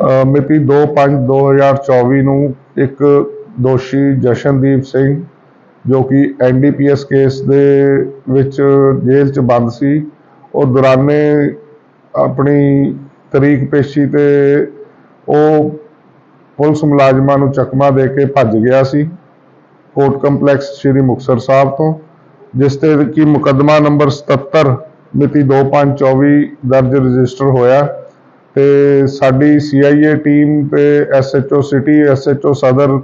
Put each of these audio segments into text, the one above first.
ਅ, ਮਿਤੀ 2/5/2024 ਨੂੰ ਇੱਕ ਦੋਸ਼ੀ ਜਸ਼ਨਦੀਪ ਸਿੰਘ ਜੋ ਕਿ ਐਨਡੀਪੀਐਸ ਕੇਸ ਦੇ ਵਿੱਚ ਜੇਲ੍ਹ 'ਚ ਬੰਦ ਸੀ ਉਹ ਦੌਰਾਨੇ ਆਪਣੀ ਤਰੀਕ ਪੇਸ਼ੀ ਤੇ ਉਹ ਪੁਲਿਸ ਮੁਲਾਜ਼ਮਾਂ ਨੂੰ ਚਕਮਾ ਦੇ ਕੇ ਭੱਜ ਗਿਆ ਸੀ। ਕੋਰਟ ਕੰਪਲੈਕਸ ਸ੍ਰੀ ਮੁਕਤਸਰ ਸਾਹਿਬ ਤੋਂ, ਜਿਸ ਤੇ ਕਿ ਮੁਕੱਦਮਾ ਨੰਬਰ 77 ਮਿਤੀ 2/5/24 ਦਰਜ ਰਜਿਸਟਰ ਹੋਇਆ ਤੇ ਸਾਡੀ ਸੀਆਈਏ ਟੀਮ ਤੇ ਐਸਐਚਓ ਸਿਟੀ ਐਸਐਚਓ ਸਦਰ,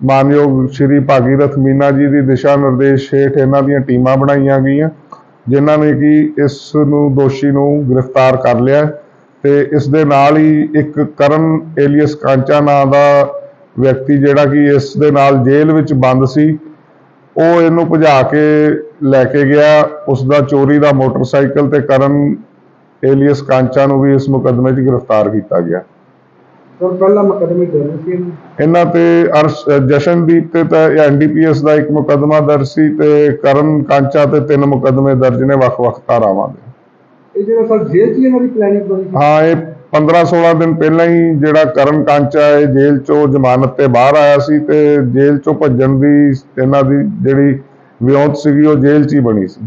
ਮਾਨਯੋਗ ਸ਼੍ਰੀ ਭਾਗੀਰਥ ਮੀਨਾ ਜੀ ਦੀ ਦਿਸ਼ਾ ਨਿਰਦੇਸ਼ ਹੇਠ ਇਹਨਾਂ ਦੀਆਂ ਟੀਮਾਂ ਬਣਾਈਆਂ ਗਈਆਂ, ਜਿਨ੍ਹਾਂ ਨੇ ਕਿ ਇਸ ਨੂੰ ਦੋਸ਼ੀ ਨੂੰ ਗ੍ਰਿਫਤਾਰ ਕਰ ਲਿਆ ਹੈ ਤੇ ਇਸ ਦੇ ਨਾਲ ਹੀ ਇੱਕ ਕਰਨ ਏਲੀਅਸ ਕਾਂਚਾ ਨਾਂ ਦਾ ਵਿਅਕਤੀ ਜਿਹੜਾ ਕਿ ਇਸ ਦੇ ਨਾਲ ਜੇਲ੍ਹ ਵਿੱਚ ਬੰਦ ਸੀ ਉਹ ਇਹਨੂੰ ਭਜਾ ਕੇ ਲੈ ਕੇ ਗਿਆ। ਉਸ ਦਾ ਚੋਰੀ ਦਾ ਮੋਟਰਸਾਈਕਲ ਤੇ ਕਰਨ ਏਲੀਅਸ ਕਾਂਚਾ ਨੂੰ ਵੀ ਇਸ ਮੁਕੱਦਮੇ 'ਚ ਗ੍ਰਿਫਤਾਰ ਕੀਤਾ ਗਿਆ। ਸਰ ਪਹਿਲਾ ਮੁਕਦਮੇ ਦਰਜ ਸੀ ਇਹਨੂੰ। ਤੇ ਅਰਸ਼ ਜਸ਼ਨਦੀਪ ਤੇ ਤਾਂ ਐਨਡੀਪੀਐਸ ਦਾ ਇੱਕ ਮੁਕੱਦਮਾ ਦਰਜ ਸੀ ਤੇ ਕਰਨ ਕਾਂਚਾ ਤੇ ਤਿੰਨ ਮੁਕੱਦਮੇ ਦਰਜ ਨੇ ਵੱਖ-ਵੱਖ ਧਾਰਾਵਾਂ ਦੇ। ਇਹ ਜਿਹੜਾ ਸਰ ਜੇਲ੍ਹ 'ਚ ਇਹਨਾਂ ਦੀ ਪਲੈਨਿੰਗ ਬਣੀ ਹਾਂ ਇਹ 15-16 ਦਿਨ ਪਹਿਲਾਂ ਹੀ ਜਿਹੜਾ ਕਰਨ ਕਾਂਚਾ ਹੈ, ਜੇਲ੍ਹ ਚੋਂ ਜ਼ਮਾਨਤ ਤੇ ਬਾਹਰ ਆਇਆ ਸੀ ਤੇ ਜੇਲ੍ਹ ਚੋਂ ਭੱਜਣ ਦੀ, ਇਹਨਾਂ ਦੀ ਜਿਹੜੀ ਵਿਉਂਤ ਸੀਗੀ, ਉਹ ਜੇਲ੍ਹ 'ਚ ਹੀ ਬਣੀ ਸੀ।